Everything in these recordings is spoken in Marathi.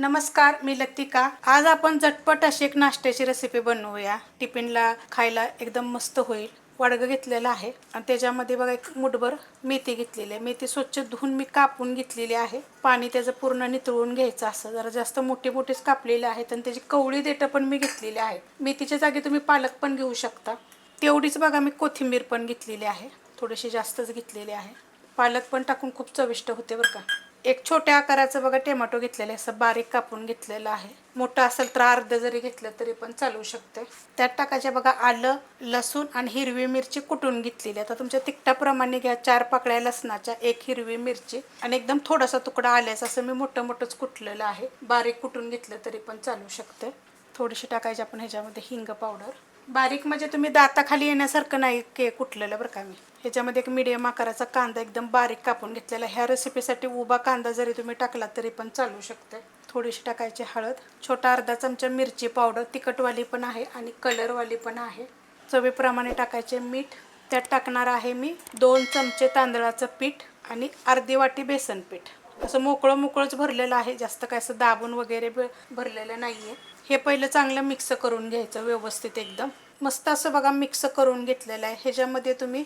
नमस्कार मी लतिका. आज आपण झटपट अशी एक नाश्त्याची रेसिपी बनवूया. टिफिनला खायला एकदम मस्त होईल. वाडगं घेतलेलं आहे आणि त्याच्यामध्ये बघा एक मुठभर मेथी घेतलेली आहे. मेथी स्वच्छ धुवून मी कापून घेतलेली आहे. पाणी त्याचं पूर्ण नितळून घ्यायचं असं. जरा जास्त मोठे मोठेच कापलेले आहेत आणि त्याची कवळी देठं पण मी घेतलेली आहेत मेथीच्या जागी तुम्ही पालक पण घेऊ शकता. तेवढीच बघा मी कोथिंबीर पण घेतलेली आहे. थोडीशी जास्तच घेतलेली आहे. पालक पण टाकून खूप चविष्ट होते बरं का. एक छोट्या आकाराचं बघा टोमॅटो घेतलेलं आहे. असं बारीक कापून घेतलेलं आहे. मोठं असेल तर अर्ध जरी घेतलं तरी पण चालू शकते त्यात टाकायच्या बघा आलं लसूण आणि हिरवी मिरची कुटून घेतलेली. आता तुमच्या तिखटाप्रमाणे घ्या. चार पाकळ्या लसणाच्या एक हिरवी मिरची आणि एकदम थोडासा तुकडा आल्याचा असं मी मोठं मोठंच कुटलेलं आहे. बारीक कुटून घेतलं तरी पण चालू शकते थोडीशी टाकायची आपण ह्याच्यामध्ये हिंग पावडर. बारीक म्हणजे तुम्ही दाताखाली येण्यासारखं नाही के कुठलेलं बरं का मी. ह्याच्यामध्ये एक मिडियम आकाराचा कांदा एकदम बारीक कापून घेतलेला ह्या रेसिपीसाठी उभा कांदा जरी तुम्ही टाकला तरी पण चालू शकते. थोडीशी टाकायची हळद छोटा अर्धा चमचा मिरची पावडर तिखटवाली पण आहे आणि कलरवाली पण आहे. चवीप्रमाणे टाकायचे मीठ त्यात टाकणार आहे मी दोन चमचे तांदळाचं पीठ आणि अर्धी वाटी बेसन पीठ. असं मोकळं मोकळंच भरलेलं आहे. जास्त काय असं दाबून वगैरे ब- भरलेलं नाही आहे हे पहिलं चांगलं मिक्स करून घ्यायचं व्यवस्थित एकदम. मस्त असं बघा मिक्स करून घेतलेलं आहे. ह्याच्यामध्ये तुम्ही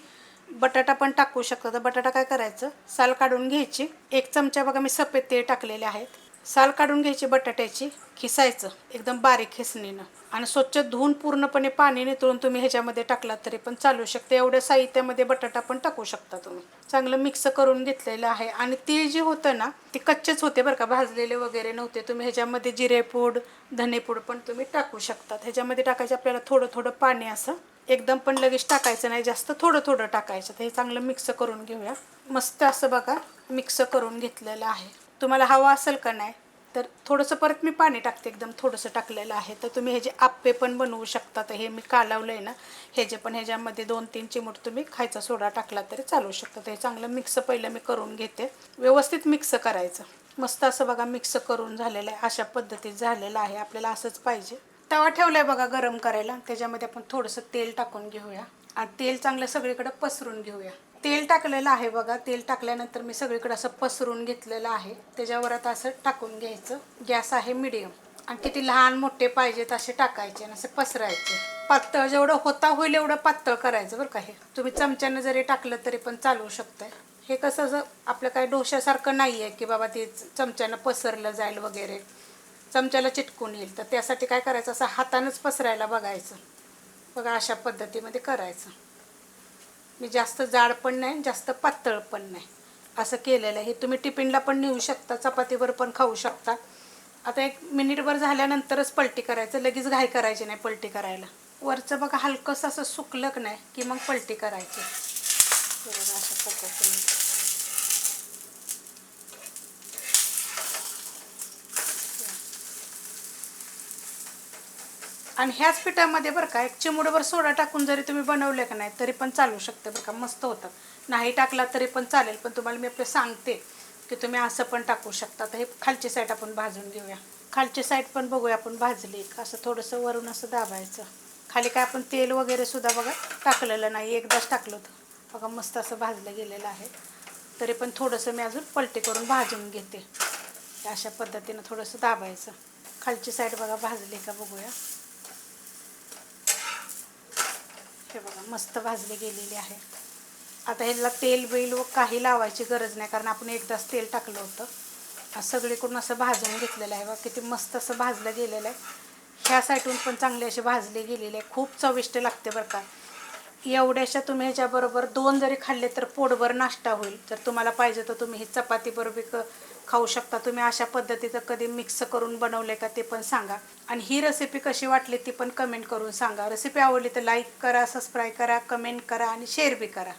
बटाटा पण टाकू शकता. तर बटाटा काय करायचं? साल काढून घ्यायची. एक चमचा बघा मी सफेद ते टाकलेले आहेत. साल काढून घ्यायची बटाट्याची खिसायचं एकदम बारीक खिसणीनं. आणि स्वच्छ धुवून पूर्णपणे पाणी नितळून तुम्ही ह्याच्यामध्ये टाकलात तरी पण चालू शकते. एवढ्या साहित्यामध्ये बटाटा पण टाकू शकता तुम्ही. चांगलं मिक्स करून घेतलेलं आहे. आणि तीळ जे होतं ना ते कच्चेच होते बरं का. भाजलेले वगैरे नव्हते. तुम्ही ह्याच्यामध्ये जिरेपूड धनेपूड पण तुम्ही टाकू शकतात. ह्याच्यामध्ये टाकायचं आपल्याला थोडं थोडं पाणी असं. एकदम पण लगेच टाकायचं नाही. जास्त थोडं थोडं टाकायचं. तर हे चांगलं मिक्स करून घेऊया. मस्त असं बघा मिक्स करून घेतलेलं आहे. तुम्हाला हवं असेल का नाही तर थोडंसं परत मी पाणी टाकते एकदम थोडंसं टाकलेलं आहे. तर तुम्ही ह्याचे आप्पे पण बनवू शकता तर हे मी कालवलं आहे ना ह्याचे पण ह्याच्यामध्ये दोन तीन चिमूट तुम्ही खायचा सोडा टाकला तरी चालू शकतं तर हे चांगलं मिक्स पहिलं मी करून घेते. व्यवस्थित मिक्स करायचं. मस्त असं बघा मिक्स करून झालेलं आहे अशा पद्धतीत झालेलं आहे. आपल्याला असंच पाहिजे. तवा आहे बघा गरम करायला. त्याच्यामध्ये आपण थोडंसं तेल टाकून घेऊया. आणि तेल चांगलं सगळीकडे पसरून घेऊया. तेल टाकलेलं आहे बघा. तेल टाकल्यानंतर मी सगळीकडे असं पसरून घेतलेलं आहे. त्याच्यावर आता असं टाकून घ्यायचं. गॅस आहे मिडियम आणि किती लहान मोठे पाहिजेत असे टाकायचे आणि असे पसरायचे. पातळ जेवढं होता होईल एवढं पातळ करायचं बरं का हे. तुम्ही चमच्यानं जरी टाकलं तरी पण चालू शकतंय. हे कसं असं आपलं काय डोश्यासारखं नाही आहे की बाबा ते चमच्यानं पसरलं जाईल वगैरे. चमच्याला चिटकून येईल. तर त्यासाठी काय करायचं? असं हातानंच पसरायला बघायचं. बघा अशा पद्धतीमध्ये करायचं. मी जास्त जाड पण नाही जास्त पातळ पण नाही. असं केलेलं आहे. हे तुम्ही टिफिनला पण नेऊ शकता चपातीवर पण खाऊ शकता. आता एक मिनिटभर झाल्यानंतरच पलटी करायचं लगेच घाई करायची नाही पलटी करायला. वरचं बघा हलकंसं असं सुकलं नाही की मग पलटी करायची. बरोबर अशा पद्धतीने आणि ह्याच पिठामध्ये बरं का एक चिमुडभर सोडा टाकून जरी तुम्ही बनवले का नाही तरी पण चालू शकते बरं का मस्त होतं. नाही टाकला तरी पण चालेल पण तुम्हाला मी आपलं सांगते की तुम्ही असं पण टाकू शकता. तर हे खालची साईड आपण भाजून घेऊया. खालची साईड पण बघूया आपण भाजली का असं थोडंसं वरून असं दाबायचं. खाली काय आपण तेल वगैरे सुद्धा बघा टाकलेलं नाही एकदाच टाकलं होतं. बघा मस्त असं भाजलं गेलेलं आहे. तरी पण थोडंसं मी अजून पलटी करून भाजून घेते. अशा पद्धतीनं थोडंसं दाबायचं. खालची साईड बघा भाजली का बघूया. हे बघा मस्त भाजले गेलेले आहे. आता ह्याला तेल बिल व काही लावायची गरज नाही कारण आपण एकदाच तेल टाकलं होतं. सगळीकडून असं भाजून घेतलेलं आहे बघा किती मस्त असं भाजलं गेलेलं आहे. ह्या साईडून पण चांगले असे भाजले गेलेले आहे. खूप चविष्ट लागते बरं का. एवढ्याशा तुम्ही ह्याच्याबरोबर दोन जरी खाल्ले तर पोटभर नाश्ता होईल. जर तुम्हाला पाहिजे तर तुम्ही ही चपातीबरोबर क खाऊ शकता. तुम्ही अशा पद्धतीचं कधी मिक्स करून बनवले का ते पण सांगा. आणि ही रेसिपी कशी वाटली ती पण कमेंट करून सांगा. रेसिपी आवडली तर लाईक करा सबस्क्राईब करा कमेंट करा आणि शेअर बी करा.